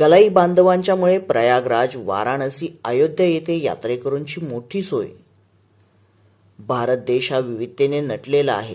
गलाई बांधवांच्यामुळे प्रयागराज वाराणसी अयोध्या येथे यात्रेकरूंची मोठी सोय. भारत देश हा विविधतेने नटलेला आहे.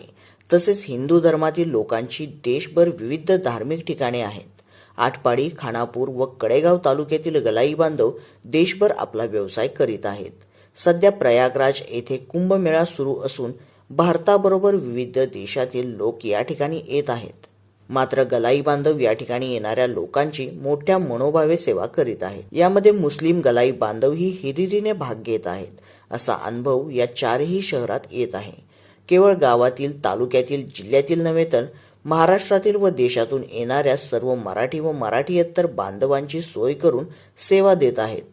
तसेच हिंदू धर्मातील लोकांची देशभर विविध धार्मिक ठिकाणे आहेत. आटपाडी खानापूर व कडेगाव तालुक्यातील गलाई बांधव देशभर आपला व्यवसाय करीत आहेत. सध्या प्रयागराज येथे कुंभमेळा सुरू असून भारताबरोबर विविध देशातील लोक या ठिकाणी येत आहेत. मात्र गलाई बांधव या ठिकाणी येणाऱ्या लोकांची मोठ्या मनोभावे सेवा करीत आहेत. यामध्ये मुस्लिम गलाई बांधव ही हिरिरीने भाग घेत आहेत असा अनुभव या चारही शहरात येत आहे. केवळ गावातील तालुक्यातील जिल्ह्यातील नव्हे तर महाराष्ट्रातील व देशातून येणाऱ्या सर्व मराठी व मराठीयत्तर बांधवांची सोय करून सेवा देत आहेत.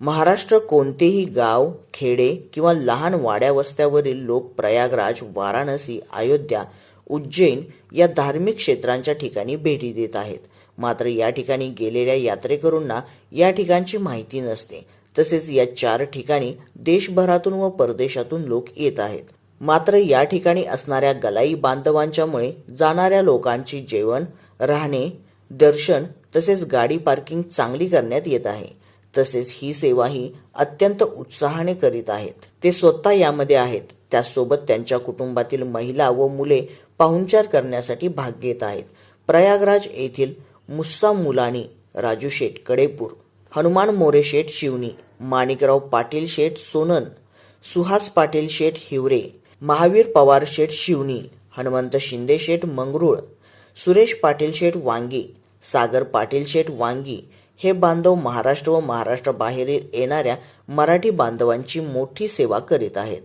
महाराष्ट्र कोणतेही गाव खेडे किंवा लहान वाड्या वस्त्यावरील लोक प्रयागराज वाराणसी अयोध्या उज्जैन या धार्मिक क्षेत्रांच्या ठिकाणी भेटी देत आहेत. मात्र या ठिकाणी गेलेल्या यात्रेकरूंना या ठिकाणची माहिती नसते. तसेच या चार ठिकाणी देशभरातून व परदेशातून लोक येत आहेत. मात्र या ठिकाणी असणाऱ्या गलाई बांधवांच्यामुळे जाणाऱ्या लोकांची जेवण राहणे दर्शन तसेच गाडी पार्किंग चांगली करण्यात येत आहे. तसेच ही सेवा ही अत्यंत उत्साहाने करीत आहेत. ते स्वतः यामध्ये आहेत. त्याचसोबत त्यांच्या कुटुंबातील महिला व मुले पाहुणचार करण्यासाठी भाग घेत आहेत. प्रयागराज येथील मुस्सा मुलानी राजू शेठ कडेपूर हनुमान मोरे शेठ शिवनी माणिकराव पाटील शेठ सोनन सुहास पाटील शेठ हिवरे महावीर पवार शेठ शिवनी हनुमंत शिंदे शेठ मंगरुळ सुरेश पाटील शेठ वांगी सागर पाटील शेठ वांगी हे बांधव महाराष्ट्र व महाराष्ट्राबाहेरील येणाऱ्या मराठी बांधवांची मोठी सेवा करीत आहेत.